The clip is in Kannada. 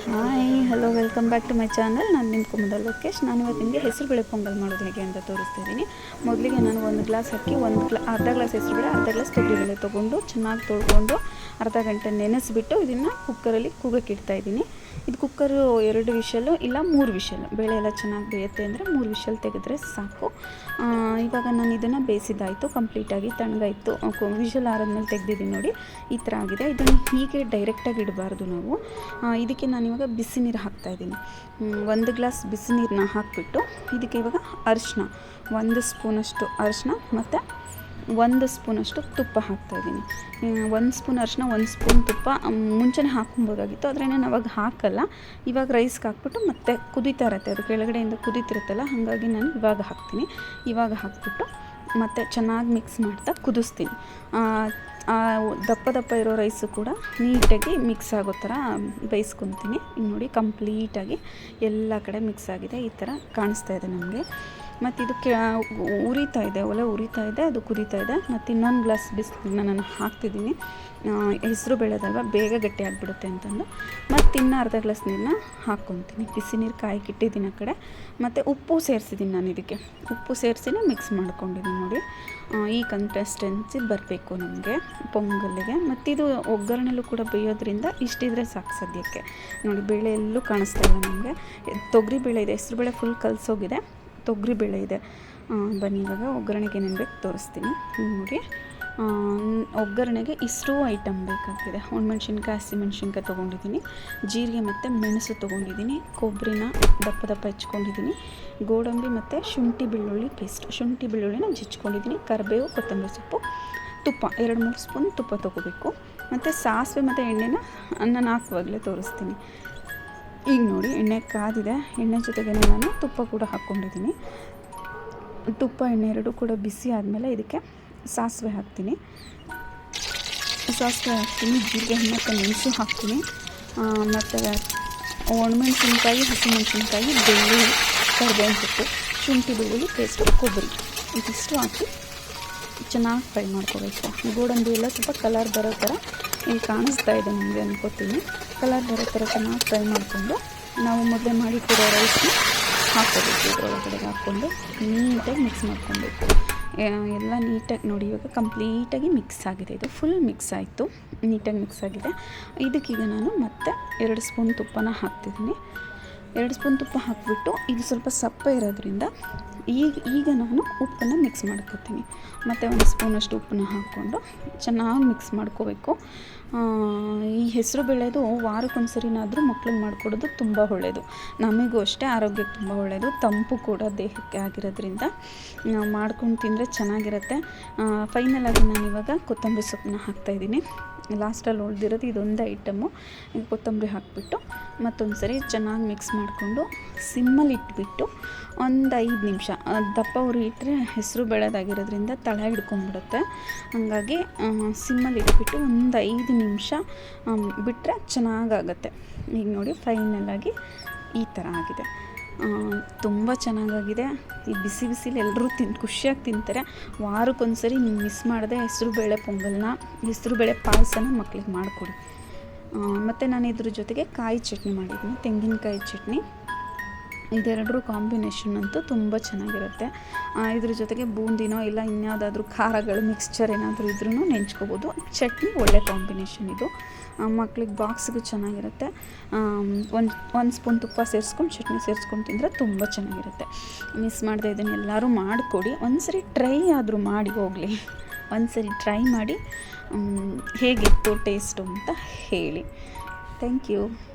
Hi. Hello, welcome back to my channel. ನಾನು ನಿಮ್ಮ ಕುಮದ ಲೋಕೇಶ್. ನಾನು ಇವತ್ತು ನಿಮಗೆ ಹೆಸರು ಬೇಳೆ ಪೊಂಗಲ್ ಮಾಡೋದು ಹೇಗೆ ಅಂತ ತೋರಿಸ್ತಿದ್ದೀನಿ ಮೊದಲಿಗೆ ನಾನು ಒಂದು ಗ್ಲಾಸ್ ಹಾಕಿ ಒಂದು ಗ್ಲಾ, ಅರ್ಧ ಗ್ಲಾಸ್ ಹೆಸರುಬೇಳೆ ಅರ್ಧ ಗ್ಲಾಸ್ ತೊಗರಿಬೇಳೆ ತೊಗೊಂಡು ಚೆನ್ನಾಗಿ ತೊಳ್ಕೊಂಡು ಅರ್ಧ ಗಂಟೆ ನೆನೆಸಿಬಿಟ್ಟು ಇದನ್ನು ಕುಕ್ಕರಲ್ಲಿ ಕೂಗಕ್ಕೆ ಇಡ್ತಾ ಇದ್ದೀನಿ. ಇದು ಕುಕ್ಕರು ಎರಡು ವಿಷಲು, ಇಲ್ಲ ಮೂರು ವಿಷಲ್. ಬೇಳೆ ಎಲ್ಲ ಚೆನ್ನಾಗಿ ಬೇಯುತ್ತೆ ಅಂದರೆ ಮೂರು ವಿಷಲ್ ತೆಗೆದ್ರೆ ಸಾಕು. ಇವಾಗ ನಾನು ಇದನ್ನು ಬೇಯಿಸಿದ್ದಾಯಿತು ಕಂಪ್ಲೀಟಾಗಿ ತಣ್ಣಗಾಯಿತು. ವಿಷಲ್ ಆರಾದ್ಮೇಲೆ ತೆಗೆದಿದ್ದೀನಿ ನೋಡಿ. ಈ ಥರ ಆಗಿದೆ. ಇದನ್ನು ಹೀಗೆ ಡೈರೆಕ್ಟಾಗಿ ಇಡಬಾರ್ದು ನಾವು. ಇದಕ್ಕೆ ನಾನು ಇವಾಗ ಬಿಸಿ ನೀರು ಹಾಕ್ತಾಯಿದ್ದೀನಿ. ಒಂದು ಗ್ಲಾಸ್ ಬಿಸಿ ನೀರನ್ನ ಹಾಕಿಬಿಟ್ಟು ಇದಕ್ಕೆ ಇವಾಗ ಅರಿಶಿನ ಒಂದು ಸ್ಪೂನಷ್ಟು ಅರಿಶಿನ ಮತ್ತು ಒಂದು ಸ್ಪೂನಷ್ಟು ತುಪ್ಪ ಹಾಕ್ತಾಯಿದ್ದೀನಿ. ಒಂದು ಸ್ಪೂನ್ ಅರಿಶಿನ ಒಂದು ಸ್ಪೂನ್ ತುಪ್ಪ ಮುಂಚೆನೆ ಮುಂಚೆನೇ ಹಾಕ್ಕೊಬೋದಾಗಿತ್ತು, ಆದರೆ ನಾನು ಅವಾಗ ಹಾಕಲ್ಲ. ಇವಾಗ ರೈಸ್ಗೆ ಹಾಕ್ಬಿಟ್ಟು ಮತ್ತೆ ಕುದೀತಾ ಇರತ್ತೆ, ಅದು ಕೆಳಗಡೆಯಿಂದ ಕುದೀತಿರುತ್ತಲ್ಲ, ಹಾಗಾಗಿ ನಾನು ಇವಾಗ ಹಾಕ್ತೀನಿ. ಇವಾಗ ಹಾಕ್ಬಿಟ್ಟು ಮತ್ತು ಚೆನ್ನಾಗಿ ಮಿಕ್ಸ್ ಮಾಡ್ತಾ ಕುದಿಸ್ತೀನಿ. ದಪ್ಪ ದಪ್ಪ ಇರೋ ರೈಸು ಕೂಡ ನೀಟಾಗಿ ಮಿಕ್ಸ್ ಆಗೋ ಥರ ಬೇಯಿಸ್ಕೊತೀನಿ. ಈಗ ನೋಡಿ ಕಂಪ್ಲೀಟಾಗಿ ಎಲ್ಲ ಕಡೆ ಮಿಕ್ಸ್ ಆಗಿದೆ. ಈ ಥರ ಕಾಣಿಸ್ತಾ ಇದೆ ನಮಗೆ. ಮತ್ತು ಇದು ಕೆ, ಉರಿತಾ ಇದೆ, ಒಲೆ ಉರಿತಾ ಇದೆ, ಅದು ಕುದೀತಾ ಇದೆ. ಮತ್ತು ಇನ್ನೊಂದು ಗ್ಲಾಸ್ ಬಿಸಿಲನ್ನ ನಾನು ಹಾಕ್ತಿದ್ದೀನಿ. ಹೆಸರು ಬೆಳೆದಲ್ವ, ಬೇಗ ಗಟ್ಟಿ ಆಗಿಬಿಡುತ್ತೆ ಅಂತಂದು. ಮತ್ತು ಇನ್ನೂ ಅರ್ಧ ಗ್ಲಾಸ್ ನೀರನ್ನ ಹಾಕ್ಕೊತೀನಿ ಬಿಸಿ ನೀರು ಕಾಯಿ ಇಟ್ಟಿದ್ದೀನಿ ಆ ಕಡೆ. ಮತ್ತು ಉಪ್ಪು ಸೇರಿಸಿದ್ದೀನಿ ನಾನು ಇದಕ್ಕೆ. ಉಪ್ಪು ಸೇರಿಸಿನೇ ಮಿಕ್ಸ್ ಮಾಡ್ಕೊಂಡಿದ್ದೀನಿ ನೋಡಿ. ಈ ಕನ್ಸಿಸ್ಟೆನ್ಸಿ ಬರಬೇಕು ನಮಗೆ ಪೊಂಗಲ್ಲಿಗೆ ಇದು ಒಗ್ಗರಣೆಲ್ಲೂ ಕೂಡ ಬೇಯೋದ್ರಿಂದ ಇಷ್ಟಿದ್ರೆ ಸಾಕು ಸದ್ಯಕ್ಕೆ. ನೋಡಿ, ಬೇಳೆ ಎಲ್ಲೂ ಕಾಣಿಸ್ತಾ ಇಲ್ಲ ನಮಗೆ. ತೊಗರಿ ಬೇಳೆ ಇದೆ. ಹೆಸರು ಬೇಳೆ ಫುಲ್ ಕಲಸೋಗಿದೆ ತೊಗರಿ ಬೇಳೆ ಇದೆ. ಬನ್ನಿ ಇವಾಗ ಒಗ್ಗರಣೆಗೆ ಏನೇನು ತೋರಿಸ್ತೀನಿ. ನೋಡಿ. ಒಗ್ಗರಣೆಗೆ ಇಷ್ಟು ಐಟಮ್ ಬೇಕಾಗ್ತಿದೆ. ಒಣಮೆಣ್ಸಿನ್ಕಾಯಿ ಹಸಿಮೆಣ್ಸಿನ್ಕಾಯಿ ತೊಗೊಂಡಿದ್ದೀನಿ. ಜೀರಿಗೆ ಮತ್ತು ಮೆಣಸು ತೊಗೊಂಡಿದ್ದೀನಿ. ಕೊಬ್ಬರಿನ ದಪ್ಪ ದಪ್ಪ ಹೆಚ್ಕೊಂಡಿದ್ದೀನಿ ಗೋಡಂಬಿ ಮತ್ತು ಶುಂಠಿ ಬೆಳ್ಳುಳ್ಳಿ ಪೇಸ್ಟ್ ಶುಂಠಿ ಬೆಳ್ಳುಳ್ಳಿನ ಜಿಚ್ಕೊಂಡಿದ್ದೀನಿ ಕರಿಬೇವು, ಕೊತ್ತಂಬರಿ ಸೊಪ್ಪು, ತುಪ್ಪ. ಎರಡು ಮೂರು ಸ್ಪೂನ್ ತುಪ್ಪ ತೊಗೋಬೇಕು. ಮತ್ತು ಸಾಸಿವೆ ಮತ್ತು ಎಣ್ಣೆನ ನಾನು ಹಾಕುವಾಗಲೇ ತೋರಿಸ್ತೀನಿ. ಈಗ ನೋಡಿ, ಎಣ್ಣೆ ಕಾದಿದೆ. ಎಣ್ಣೆ ಜೊತೆಗೆ ನಾನು ತುಪ್ಪ ಕೂಡ ಹಾಕ್ಕೊಂಡಿದ್ದೀನಿ. ತುಪ್ಪ, ಎಣ್ಣೆ ಎರಡೂ ಕೂಡ ಬಿಸಿ ಆದಮೇಲೆ ಇದಕ್ಕೆ ಸಾಸಿವೆ ಹಾಕ್ತೀನಿ. ಸಾಸಿವೆ ಹಾಕ್ತೀನಿ, ಜೀರಿಗೆ ಮತ್ತು ಮೆಣಸು ಹಾಕ್ತೀನಿ. ಮತ್ತು ಒಣಮೆಣಸಿನ್ಕಾಯಿ, ಹಸಿಮೆಣಸಿನ್ಕಾಯಿ, ಬೆಳ್ಳುಳ್ಳಿ, ಕರಿಬೇವಿನ ಸೊಪ್ಪು ಶುಂಠಿ, ಬೆಳ್ಳುಳ್ಳಿ ಪೇಸ್ಟು ಕೊಬ್ಬರಿ. ಇದಿಷ್ಟು ಹಾಕಿ ಚೆನ್ನಾಗಿ ಫ್ರೈ ಮಾಡ್ಕೋಬೇಕು. ಗೋಡಂಬಿ ಎಲ್ಲ ಸ್ವಲ್ಪ ಕಲರ್ ಬರೋ ಥರ ಇಲ್ಲಿ ಕಾಣಿಸ್ತಾ ಇದೆ ನಿಮಗೆ ಅನ್ಕೋತೀನಿ. ಕಲರ್ ಬರೋ ಥರ ಚೆನ್ನಾಗಿ ಫ್ರೈ ಮಾಡಿಕೊಂಡು ನಾವು ಮೊದಲೇ ಮಾಡಿಟ್ಟಿರೋ ರೈಸ್ನ ಹಾಕ್ಕೋಬೇಕು ಇದ್ರೊಳಗಡೆ ಹಾಕ್ಕೊಂಡು ನೀಟಾಗಿ ಮಿಕ್ಸ್ ಮಾಡ್ಕೊಬೇಕು. ಎಲ್ಲ ನೀಟಾಗಿ ನೋಡಿ, ಇವಾಗ ಕಂಪ್ಲೀಟಾಗಿ ಮಿಕ್ಸ್ ಆಗಿದೆ ಇದು. ಫುಲ್ ಮಿಕ್ಸ್ ಆಯಿತು. ನೀಟಾಗಿ ಮಿಕ್ಸ್ ಆಗಿದೆ. ಇದಕ್ಕೀಗ ನಾನು ಮತ್ತೆ ಎರಡು ಸ್ಪೂನ್ ತುಪ್ಪನ ಹಾಕ್ತಿದ್ದೀನಿ. ಎರಡು ಸ್ಪೂನ್ ತುಪ್ಪ ಹಾಕಿಬಿಟ್ಟು, ಇದು ಸ್ವಲ್ಪ ಸಪ್ಪೆ ಇರೋದ್ರಿಂದ ಈಗ ಈಗ ನಾನು ಉಪ್ಪನ್ನು ಮಿಕ್ಸ್ ಮಾಡ್ಕೊತೀನಿ. ಮತ್ತು ಒಂದು ಸ್ಪೂನಷ್ಟು ಉಪ್ಪನ್ನ ಹಾಕ್ಕೊಂಡು ಚೆನ್ನಾಗಿ ಮಿಕ್ಸ್ ಮಾಡ್ಕೋಬೇಕು. ಈ ಹೆಸರು ಬೇಳೆದು ವಾರಕ್ಕೊಂದ್ಸರಿನಾದರೂ ಮಕ್ಳಿಗೆ ಮಾಡಿಕೊಡೋದು ತುಂಬ ಒಳ್ಳೆಯದು ನಮಗೂ ಅಷ್ಟೇ ಆರೋಗ್ಯಕ್ಕೆ ತುಂಬ ಒಳ್ಳೆಯದು ತಂಪು ಕೂಡ ದೇಹಕ್ಕೆ ಆಗಿರೋದ್ರಿಂದ ಮಾಡ್ಕೊಂಡು ತಿಂದರೆ ಚೆನ್ನಾಗಿರುತ್ತೆ. ಫೈನಲಾಗಿ ನಾನು ಇವಾಗ ಕೊತ್ತಂಬರಿ ಸೊಪ್ಪನ್ನ ಹಾಕ್ತಾಯಿದ್ದೀನಿ ಲಾಸ್ಟಲ್ಲಿ ಉಳಿದಿರೋದು ಇದೊಂದು ಐಟಮು ಕೊತ್ತಂಬರಿ ಹಾಕಿಬಿಟ್ಟು ಮತ್ತೊಂದು ಸರಿ ಚೆನ್ನಾಗಿ ಮಿಕ್ಸ್ ಮಾಡಿಕೊಂಡು ಸಿಮ್ಮಲ್ಲಿ ಇಟ್ಬಿಟ್ಟು ಒಂದು ಐದು ನಿಮಿಷ ದಪ್ಪ ಉರಿ ಇಟ್ಟರೆ ಹೆಸರು ಬೆಳೆದಾಗಿರೋದ್ರಿಂದ ತಳ ಹಿಡ್ಕೊಂಡ್ಬಿಡುತ್ತೆ ಹಾಗಾಗಿ ಸಿಮ್ಮಲ್ಲಿ ಇಟ್ಬಿಟ್ಟು ಒಂದು ಐದು ನಿಮಿಷ ಬಿಟ್ಟರೆ ಚೆನ್ನಾಗಾಗತ್ತೆ. ಈಗ ನೋಡಿ ಫೈನಲಾಗಿ ಈ ಥರ ಆಗಿದೆ. ತುಂಬ ಚೆನ್ನಾಗಾಗಿದೆ. ಈ ಬಿಸಿ ಬಿಸಿಲಿ ಎಲ್ಲರೂ ತಿನ್, ಖುಷಿಯಾಗಿ ತಿಂತಾರೆ. ವಾರಕ್ಕೊಂದ್ಸರಿ ನೀವು ಮಿಸ್ ಮಾಡದೆ ಹೆಸರುಬೇಳೆ ಪೊಂಗಲ್ನ ಹೆಸರುಬೇಳೆ ಪಾಯಸನ ಮಕ್ಳಿಗೆ ಮಾಡಿಕೊಡಿ. ಮತ್ತು ನಾನು ಇದ್ರ ಜೊತೆಗೆ ಕಾಯಿ ಚಟ್ನಿ ಮಾಡಿದ್ದೀನಿ, ತೆಂಗಿನಕಾಯಿ ಚಟ್ನಿ. ಇದೆರಡರ ಕಾಂಬಿನೇಷನ್ ಅಂತೂ ತುಂಬ ಚೆನ್ನಾಗಿರುತ್ತೆ. ಇದ್ರ ಜೊತೆಗೆ ಬೂಂದಿನೋ ಇಲ್ಲ ಇನ್ಯಾವುದಾದ್ರೂ ಖಾರಗಳು ಮಿಕ್ಸ್ಚರ್ ಏನಾದರೂ ಇದ್ರೂ ನೆಂಚ್ಕೋಬೋದು. ಚಟ್ನಿ ಒಳ್ಳೆ ಕಾಂಬಿನೇಷನ್ ಇದು. ಮಕ್ಳಿಗೆ ಬಾಕ್ಸ್ಗೂ ಚೆನ್ನಾಗಿರುತ್ತೆ. ಒಂದು ಒಂದು ಸ್ಪೂನ್ ತುಪ್ಪ ಸೇರಿಸ್ಕೊಂಡು, ಚಟ್ನಿ ಸೇರಿಸ್ಕೊಂಡು ತಿಂದರೆ ತುಂಬ ಚೆನ್ನಾಗಿರುತ್ತೆ. ಮಿಸ್ ಮಾಡದೆ ಇದನ್ನು ಎಲ್ಲರೂ ಮಾಡಿಕೊಡಿ. ಒಂದ್ಸರಿ ಟ್ರೈ ಆದರೂ ಮಾಡಿ ಹೋಗಲಿ. ಒಂದ್ಸರಿ ಟ್ರೈ ಮಾಡಿ ಹೇಗಿತ್ತು ಟೇಸ್ಟು ಅಂತ ಹೇಳಿ. Thank you